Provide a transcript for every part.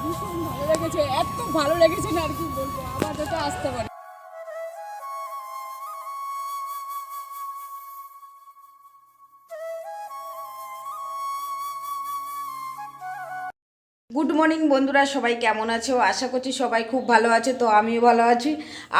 ভীষণ ভালো লেগেছে এত ভালো লেগেছে না আর কি বলব আবার যাতে আসতে পারে। গুড মর্নিং বন্ধুরা, সবাই কেমন আছো? আশা করছি সবাই খুব ভালো আছে, তো আমিও ভালো আছি।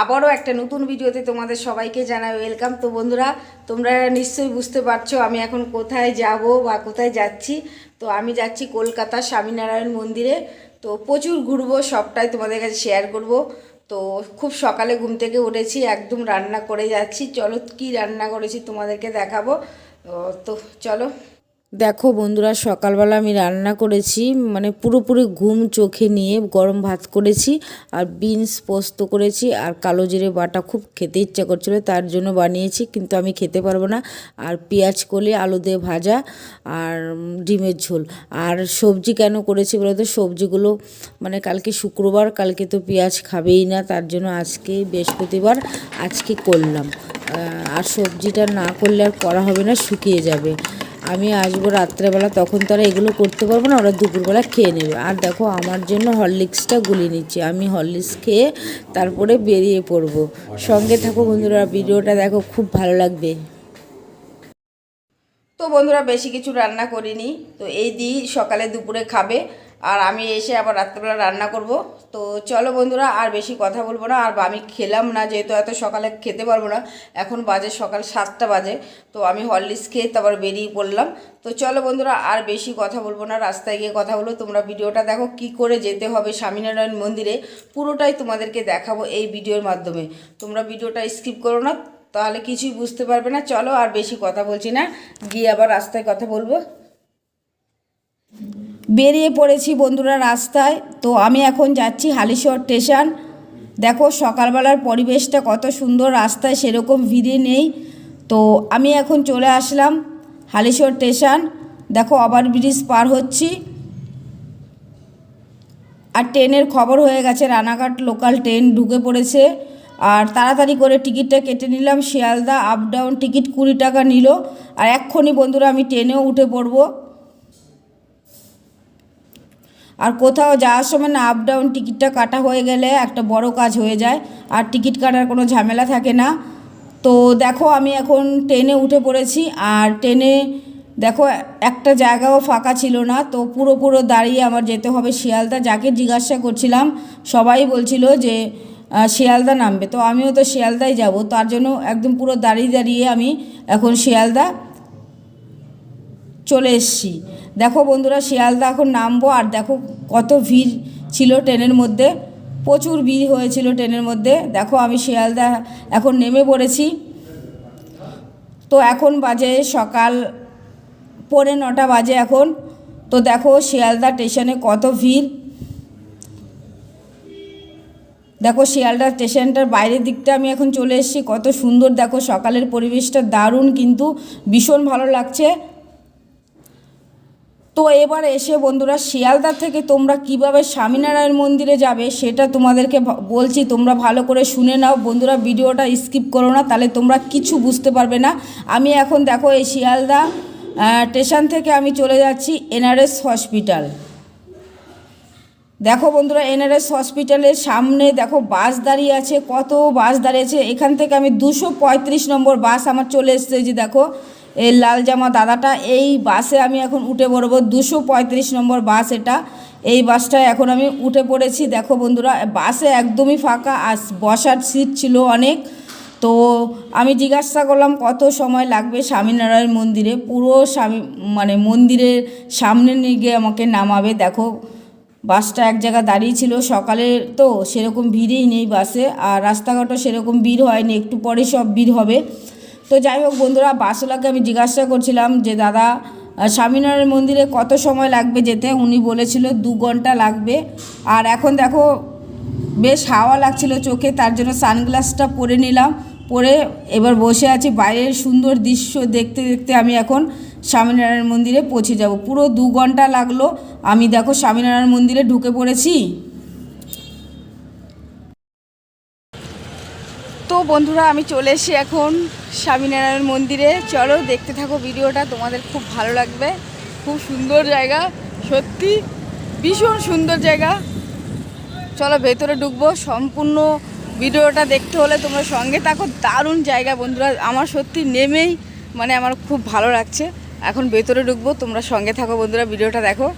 আবারও একটা নতুন ভিডিওতে তোমাদের সবাইকে জানাই ওয়েলকাম তো বন্ধুরা, তোমরা নিশ্চয়ই বুঝতে পারছ আমি এখন কোথায় যাব বা কোথায় যাচ্ছি। তো আমি যাচ্ছি কলকাতা স্বামীনারায়ণ মন্দিরে। তো প্রচুর ঘুরবো, সবটাই তোমাদের কাছে শেয়ার করব। তো খুব সকালে ঘুম থেকে উঠেছি, একদম রান্না করে যাচ্ছি। চলো কি রান্না করেছি তোমাদেরকে দেখাবো। তো চলো। দেখো বন্ধুরা, সকালবেলা আমি রান্না করেছি মানে পুরোপুরি ঘুম চোখে নিয়ে গরম ভাত করেছি আর বিনস পোস্ত করেছি আর কালো জিরে বাটা খুব খেতে ইচ্ছা করছিল, তার জন্য বানিয়েছি, কিন্তু আমি খেতে পারব না। আর পেঁয়াজ কলি, আলু দিয়ে ভাজা আর ডিমের ঝোল। আর সবজি কেন করেছি বলো তো, সবজিগুলো মানে কালকে শুক্রবার, কালকে তো পেঁয়াজ খাবেই না, তার জন্য আজকে বৃহস্পতিবার, আজকে করলাম। আর সবজিটা না করলে আর করা হবে না, শুকিয়ে যাবে। আমি আসব রাত্রেবেলা, তখন তারা এগুলো করতে পারব না, ওরা দুপুরবেলা খেয়ে নেবে। আর দেখো, আমার জন্য হরলিক্সটা গুলি নিচ্ছি। আমি হরলিক্স খেয়ে তারপরে বেরিয়ে পড়ব। সঙ্গে থাকো বন্ধুরা, ভিডিওটা দেখো, খুব ভালো লাগবে। তো বন্ধুরা, বেশি কিছু রান্না করিনি। তো এই দিই সকালে দুপুরে খাবে। আর আমি এসে আবার রাত্রেবেলা রান্না করব। তো চলো বন্ধুরা, আর বেশি কথা বলব না। আর আমি খেলাম না, যেহেতু এত সকালে খেতে পারব না। এখন বাজে সকাল সাতটা বাজে। তো আমি হরলিক্স খেয়ে তারপর বেরিয়ে পড়লাম। তো চলো বন্ধুরা, আর বেশি কথা বলব না। রাস্তায় গিয়ে কথা বলব। তোমরা ভিডিওটা দেখো, কি করে যেতে হবে স্বামীনারায়ণ মন্দিরে। পুরোটাই তোমাদেরকে দেখাবো এই ভিডিওর মাধ্যমে। তোমরা ভিডিওটা স্কিপ করো না, তাহলে কিছুই বুঝতে পারবে না। চলো আর বেশি কথা বলছি না। গিয়ে আবার রাস্তায় কথা বলব। বেরিয়ে পড়েছি বন্ধুরা রাস্তায়। তো আমি এখন যাচ্ছি হালিশহর স্টেশন। দেখো সকালবেলার পরিবেশটা কত সুন্দর, রাস্তায় সেরকম ভিড়ে নেই। তো আমি এখন চলে আসলাম হালিশহর স্টেশন। দেখো ওভার ব্রিজ পার হচ্ছি। আর ট্রেনের খবর হয়ে গেছে, রানাঘাট লোকাল ট্রেন ঢুকে পড়েছে। আর তাড়াতাড়ি করে টিকিটটা কেটে নিলাম, শিয়ালদা আপ ডাউন টিকিট কুড়ি টাকা নিল। আর এক্ষুনি বন্ধুরা আমি ট্রেনেও উঠে পড়ব। আর কোথাও যাওয়ার সময় না আপ ডাউন টিকিটটা কাটা হয়ে গেলে একটা বড় কাজ হয়ে যায়। আর টিকিট কাটার কোনো ঝামেলা থাকে না। তো দেখো আমি এখন ট্রেনে উঠে পড়েছি আর ট্রেনে দেখো একটা জায়গাও ফাঁকা ছিল না। তো পুরো পুরো দাঁড়িয়ে আমার যেতে হবে শিয়ালদা। যাকে জিজ্ঞাসা করছিলাম, সবাই বলছিল যে শিয়ালদা নামবে। তো আমিও তো শিয়ালদায় যাব। তার জন্য একদম পুরো দাঁড়িয়ে দাঁড়িয়ে আমি এখন শিয়ালদা চলে এসছি। দেখো বন্ধুরা, শিয়ালদা এখন নামবো, আর দেখো কত ভিড় ছিল ট্রেনের মধ্যে। প্রচুর ভিড় হয়েছিল ট্রেনের মধ্যে। দেখো আমি শিয়ালদা এখন নেমে পড়েছি। তো এখন বাজে সকাল পৌনে নটা বাজে এখন। তো দেখো শিয়ালদা স্টেশনে কত ভিড়। দেখো শিয়ালদা স্টেশনটার বাইরের দিকটা আমি এখন চলে এসেছি। কত সুন্দর দেখো সকালের পরিবেশটা, দারুণ, কিন্তু ভীষণ ভালো লাগছে। তো এবার এসে বন্ধুরা শিয়ালদা থেকে তোমরা কীভাবে স্বামীনারায়ণ মন্দিরে যাবে সেটা তোমাদেরকে বলছি, তোমরা ভালো করে শুনে নাও। বন্ধুরা ভিডিওটা স্কিপ করো না, তাহলে তোমরা কিছু বুঝতে পারবে না। আমি এখন দেখো এই শিয়ালদা স্টেশন থেকে আমি চলে যাচ্ছি এনআরএস হসপিটাল। দেখো বন্ধুরা, এনআরএস হসপিটালের সামনে দেখো বাস দাঁড়িয়ে আছে, কত বাস দাঁড়িয়ে আছে। এখান থেকে আমি দুশো নম্বর বাস আমার চলে এসছে যে দেখো। এই লাল জামা দাদাটা, এই বাসে আমি এখন উঠে পড়ব। দুশো পঁয়ত্রিশ নম্বর বাস এটা। এই বাসটায় এখন আমি উঠে পড়েছি। দেখো বন্ধুরা, বাসে একদমই ফাঁকা আর বসার সিট ছিল অনেক। তো আমি জিজ্ঞাসা করলাম, কত সময় লাগবে স্বামীনারায়ণ মন্দিরে? পুরো স্বামী মানে মন্দিরের সামনে নিয়ে গিয়ে আমাকে নামাবে। দেখো, বাসটা এক জায়গায় দাঁড়িয়ে ছিল। সকালে তো সেরকম ভিড়ই নেই বাসে, আর রাস্তাঘাটও সেরকম ভিড় হয়নি। একটু পরে সব ভিড় হবে। তো যাই হোক বন্ধুরা বাসওয়ালাকে আমি জিজ্ঞাসা করছিলাম যে, দাদা স্বামীনারায়ণ মন্দিরে কত সময় লাগবে যেতে? উনি বলেছিল, দু ঘণ্টা লাগবে। আর এখন দেখো, বেশ হাওয়া লাগছিল চোখে, তার জন্য সানগ্লাসটা পরে নিলাম। পরে এবার বসে আছি, বাইরের সুন্দর দৃশ্য দেখতে দেখতে আমি এখন স্বামীনারায়ণ মন্দিরে পৌঁছে যাব। পুরো দু ঘণ্টা লাগল। আমি দেখো, স্বামীনারায়ণ মন্দিরে ঢুকে পড়েছি। বন্ধুরা, আমি চলে এসেছি এখন স্বামীনারায়ণ মন্দিরে। চলো দেখতে থাকো ভিডিওটা, তোমাদের খুব ভালো লাগবে। খুব সুন্দর জায়গা, সত্যি ভীষণ সুন্দর জায়গা। চলো ভেতরে ঢুকবো, সম্পূর্ণ ভিডিওটা দেখতে হলে তোমরা সঙ্গে থাকো, দারুণ জায়গা বন্ধুরা, আমার সত্যি নেমেই মানে আমার খুব ভালো লাগছে। এখন ভেতরে ঢুকবো, তোমরা সঙ্গে থাকো বন্ধুরা, ভিডিওটা দেখো।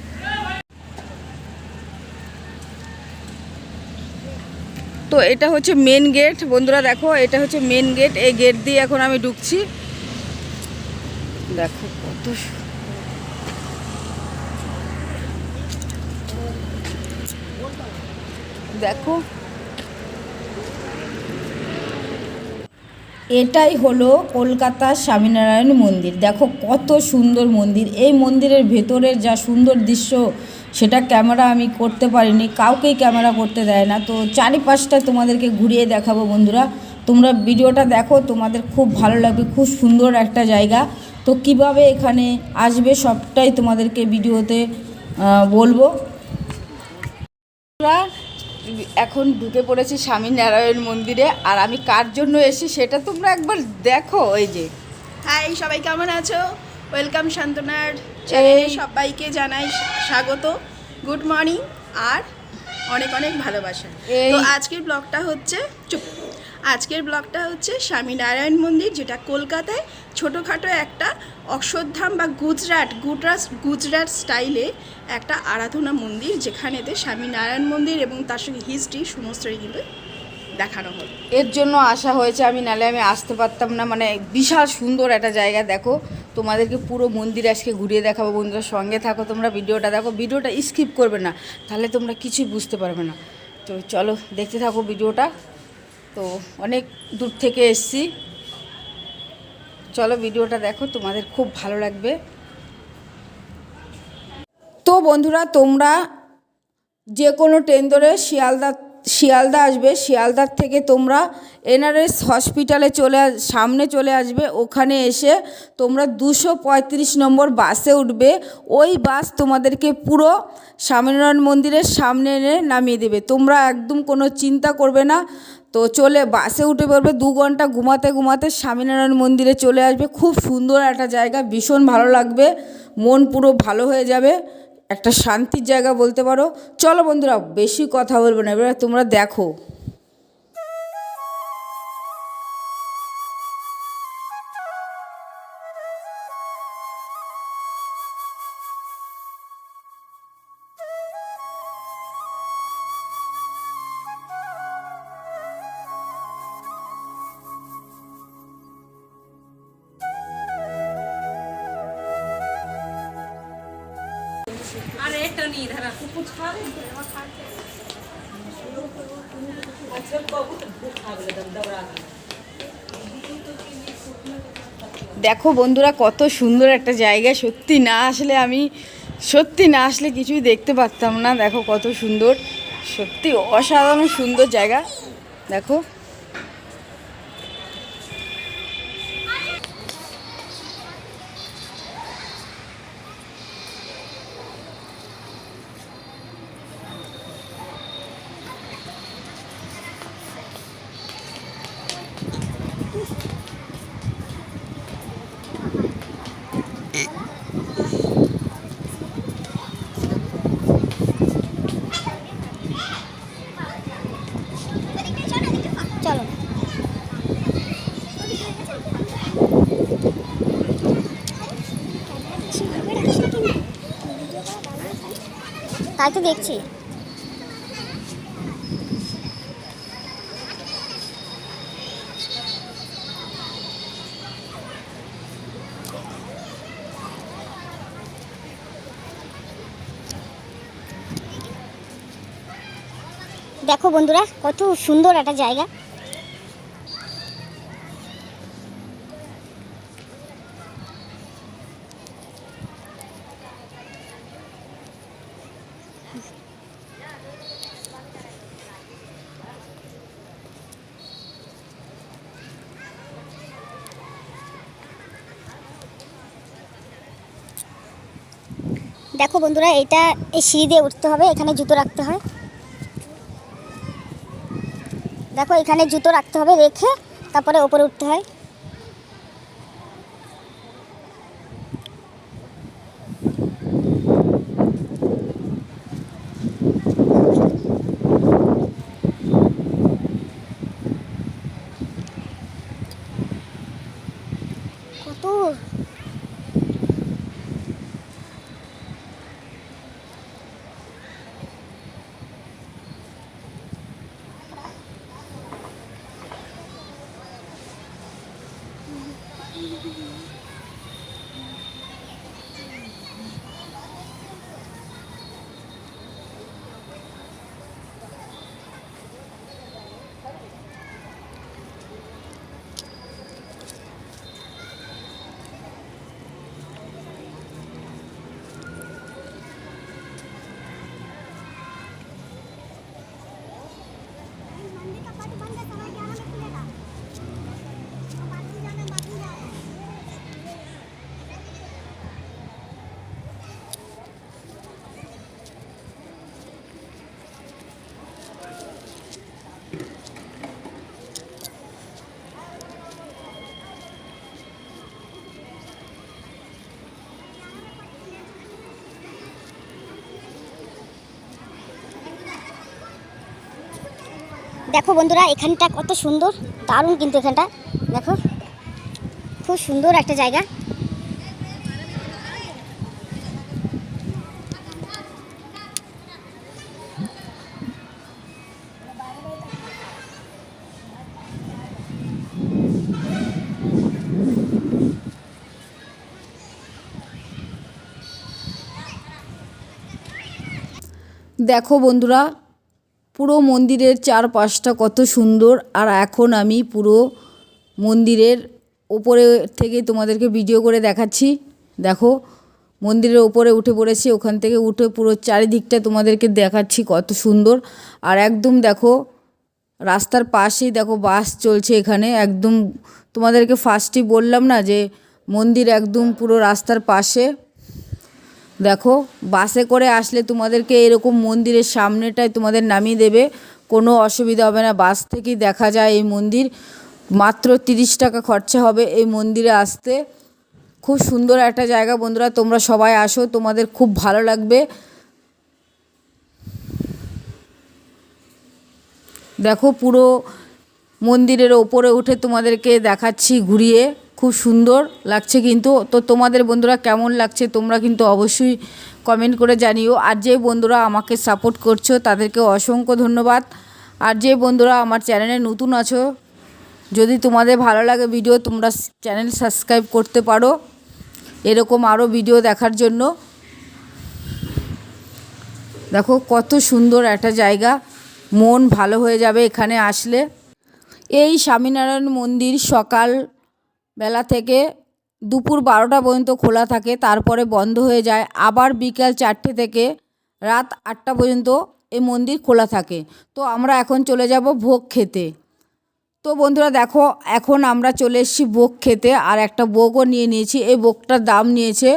তো এটা হচ্ছে মেন গেট বন্ধুরা দেখো, এটা হচ্ছে মেন গেট এই গেট দিয়ে এখন আমি ঢুকছি। দেখো কত দেখো। এটাই হলো কলকাতার স্বামীনারায়ণ মন্দির। দেখো কত সুন্দর মন্দির। এই মন্দিরের ভেতরের যা সুন্দর দৃশ্য সেটা ক্যামেরা আমি করতে পারিনি, কাউকেই ক্যামেরা করতে দেয় না। তো চারিপাশটা তোমাদেরকে ঘুরিয়ে দেখাবো বন্ধুরা। তোমরা ভিডিওটা দেখো, তোমাদের খুব ভালো লাগবে, খুব সুন্দর একটা জায়গা। তো কীভাবে এখানে আসবে সবটাই তোমাদেরকে ভিডিওতে বলব। এখন ঢুকে পড়েছি স্বামীনারায়ণ মন্দিরে। আর আমি কার জন্য এসেছি সেটা তোমরা একবার দেখো ওই যে। হাই সবাই কেমন আছো? ওয়েলকাম শান্তনার চ্যানেলে সবাইকে জানাই স্বাগত। গুড মর্নিং আর অনেক অনেক ভালোবাসা। তো আজকের ব্লগটা হচ্ছে চুপ। আজকের ব্লগটা হচ্ছে স্বামীনারায়ণ মন্দির যেটা কলকাতায় ছোটোখাটো একটা অশ্বত্থাম বা গুজরাট গুজরাট গুজরাট স্টাইলে একটা আরাধনা মন্দির যেখানেতে স্বামীনারায়ণ মন্দির এবং তার সঙ্গে হিস্ট্রি সমস্তই কিন্তু দেখানো হলো। এর জন্য আসা হয়েছে আমি নালে আমি আসতে পারতাম না। মানে বিশাল সুন্দর একটা জায়গা দেখো। তোমাদেরকে পুরো মন্দির আজকে ঘুরিয়ে দেখাবো, বন্ধুরা সঙ্গে থাকো তোমরা, ভিডিওটা দেখো, ভিডিওটা স্কিপ করবে না, তাহলে তোমরা কিছুই বুঝতে পারবে না। তো চলো, দেখতে থাকো ভিডিওটা। তো অনেক দূর থেকে এসছি। চলো ভিডিওটা দেখো, তোমাদের খুব ভালো লাগবে। তো বন্ধুরা, তোমরা যে কোনো ট্রেন ধরে শিয়ালদা শিয়ালদা আসবে, শিয়ালদার থেকে তোমরা এনআরএস হসপিটালে চলে সামনে চলে আসবে, ওখানে এসে তোমরা দুশো পঁয়ত্রিশ নম্বর বাসে উঠবে, ওই বাস তোমাদেরকে পুরো স্বামীনারায়ণ মন্দিরের সামনে এনে নামিয়ে দেবে, তোমরা একদম কোনো চিন্তা করবে না, তো চলে বাসে উঠে পড়বে, দু ঘণ্টা ঘুমাতে ঘুমাতে স্বামীনারায়ণ মন্দিরে চলে আসবে, খুব সুন্দর একটা জায়গা, ভীষণ ভালো লাগবে, মন পুরো ভালো হয়ে যাবে একটা শান্তির জায়গা বলতে পারো। চলো বন্ধুরা বেশি কথা বলব না। এবার তোমরা দেখো। দেখো বন্ধুরা কত সুন্দর একটা জায়গা সত্যি না আসলে আমি সত্যি না আসলে কিছুই দেখতে পারতাম না। দেখো কত সুন্দর সত্যি অসাধারণ সুন্দর জায়গা। দেখো। তাই তো দেখছি। দেখো বন্ধুরা কত সুন্দর একটা জায়গা। দেখো বন্ধুরা, এটা এই সিঁড়ি দিয়ে উঠতে হবে, এখানে জুতো রাখতে হয়। দেখো, এখানে জুতো রাখতে হবে, রেখে তারপরে ওপরে উঠতে হয়। কত দেখো বন্ধুরা, এখানটা কত সুন্দর, দারুণ কিন্তু এখানটা। দেখো, খুব সুন্দর একটা জায়গা। দেখো বন্ধুরা পুরো মন্দিরের চারপাশটা কত সুন্দর। আর এখন আমি পুরো মন্দিরের ওপরে থেকে তোমাদেরকে ভিডিও করে দেখাচ্ছি। দেখো, মন্দিরের ওপরে উঠে পড়েছি, ওখান থেকে উঠে পুরো চারিদিকটা তোমাদেরকে দেখাচ্ছি কত সুন্দর। আর একদম দেখো, রাস্তার পাশেই দেখো বাস চলছে এখানে। একদম তোমাদেরকে ফার্স্টই বললাম না যে মন্দির একদম পুরো রাস্তার পাশে। দেখো, বাসে করে আসলে তোমাদেরকে এরকম মন্দিরের সামনেটায় তোমাদের নামিয়ে দেবে। কোনো অসুবিধা হবে না, বাস থেকেই দেখা যায় এই মন্দির। মাত্র তিরিশ টাকা খরচা হবে এই মন্দিরে আসতে। খুব সুন্দর একটা জায়গা বন্ধুরা, তোমরা সবাই আসো, তোমাদের খুব ভালো লাগবে। দেখো পুরো মন্দিরের ওপরে উঠে তোমাদেরকে দেখাচ্ছি ঘুরিয়ে। খুব সুন্দর লাগছে কিন্তু। তো তোমাদের বন্ধুরা কেমন লাগছে তোমরা কিন্তু অবশ্যই কমেন্ট করে জানিও। আর যে বন্ধুরা আমাকে সাপোর্ট করছ, তাদেরকে অসংখ্য ধন্যবাদ। আর যে বন্ধুরা আমার চ্যানেলে নতুন আছো, যদি তোমাদের ভালো লাগে ভিডিও তোমরা চ্যানেল সাবস্ক্রাইব করতে পারো। এরকম আরও ভিডিও দেখার জন্য। দেখো কত সুন্দর একটা জায়গা। মন ভালো হয়ে যাবে এখানে আসলে। এই স্বামীনারায়ণ মন্দির সকাল বেলা থেকে দুপুর বারোটা পর্যন্ত খোলা থাকে, তারপরে বন্ধ হয়ে যায়। আবার বিকাল চারটে থেকে রাত আটটা পর্যন্ত এই মন্দির খোলা থাকে। তো আমরা এখন চলে যাব ভোগ খেতে। তো বন্ধুরা দেখো, এখন আমরা চলে এসেছি ভোগ খেতে আর একটা ভোগও নিয়ে নিয়েছি। এই ভোগটার দাম নিয়েছে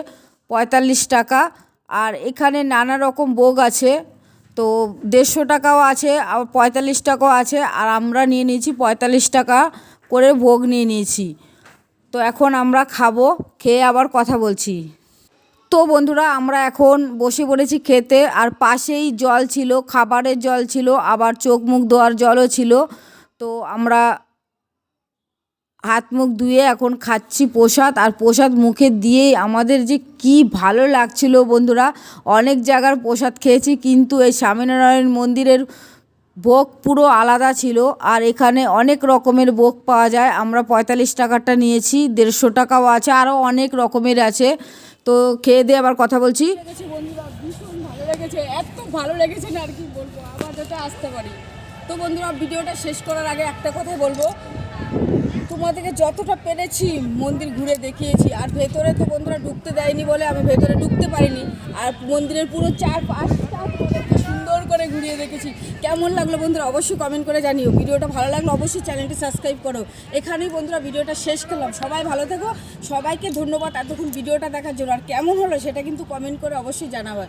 পঁয়তাল্লিশ টাকা আর এখানে নানা রকম ভোগ আছে। তো দেড়শো টাকাও আছে আর পঁয়তাল্লিশ টাকাও আছে আর আমরা নিয়ে নিয়েছি পঁয়তাল্লিশ টাকা করে ভোগ নিয়ে নিয়েছি। তো এখন আমরা খাব, খেয়ে আবার কথা বলছি। তো বন্ধুরা, আমরা এখন বসে পড়েছি খেতে, আর পাশেই জল ছিল, খাবারের জল ছিল, আবার চোখ মুখ ধোয়ার জলও ছিল। তো আমরা হাত মুখ ধুয়ে এখন খাচ্ছি প্রসাদ, আর প্রসাদ মুখে দিয়েই আমাদের যে কি ভালো লাগছিল বন্ধুরা, অনেক জায়গার প্রসাদ খেয়েছি, কিন্তু এই স্বামীনারায়ণ মন্দিরের ভোগ পুরো আলাদা ছিল, আর এখানে অনেক রকমের ভোগ পাওয়া যায়। আমরা পঁয়তাল্লিশ টাকারটা নিয়েছি, দেড়শো টাকাও আছে আরও অনেক রকমের আছে। তো খেয়ে দিয়ে আবার কথা বলছি। ভালো লেগেছে ভালো লেগেছে না আর কি বলব আসতে পারি। তো বন্ধুরা, ভিডিওটা শেষ করার আগে একটা কথা বলব। তোমাদেরকে যতটা পেরেছি মন্দির ঘুরে দেখিয়েছি, আর ভেতরে তো বন্ধুরা ঢুকতে দেয়নি বলে আমি ভেতরে ঢুকতে পারিনি। আর মন্দিরের পুরো চার পাঁচটা তোমাদেরকে সুন্দর করে ঘুরিয়ে দেখেছি। কেমন লাগল বন্ধুরা? অবশ্যই কমেন্ট করে জানিও। ভিডিওটা ভালো লাগল অবশ্যই চ্যানেলটি সাবস্ক্রাইব করো। এখানেই বন্ধুরা ভিডিওটা শেষ করলাম। সবাই ভালো থেকো। সবাইকে ধন্যবাদ এতক্ষণ ভিডিওটা দেখার জন্য। আর কেমন হলো সেটা কিন্তু কমেন্ট করে অবশ্যই জানাবে।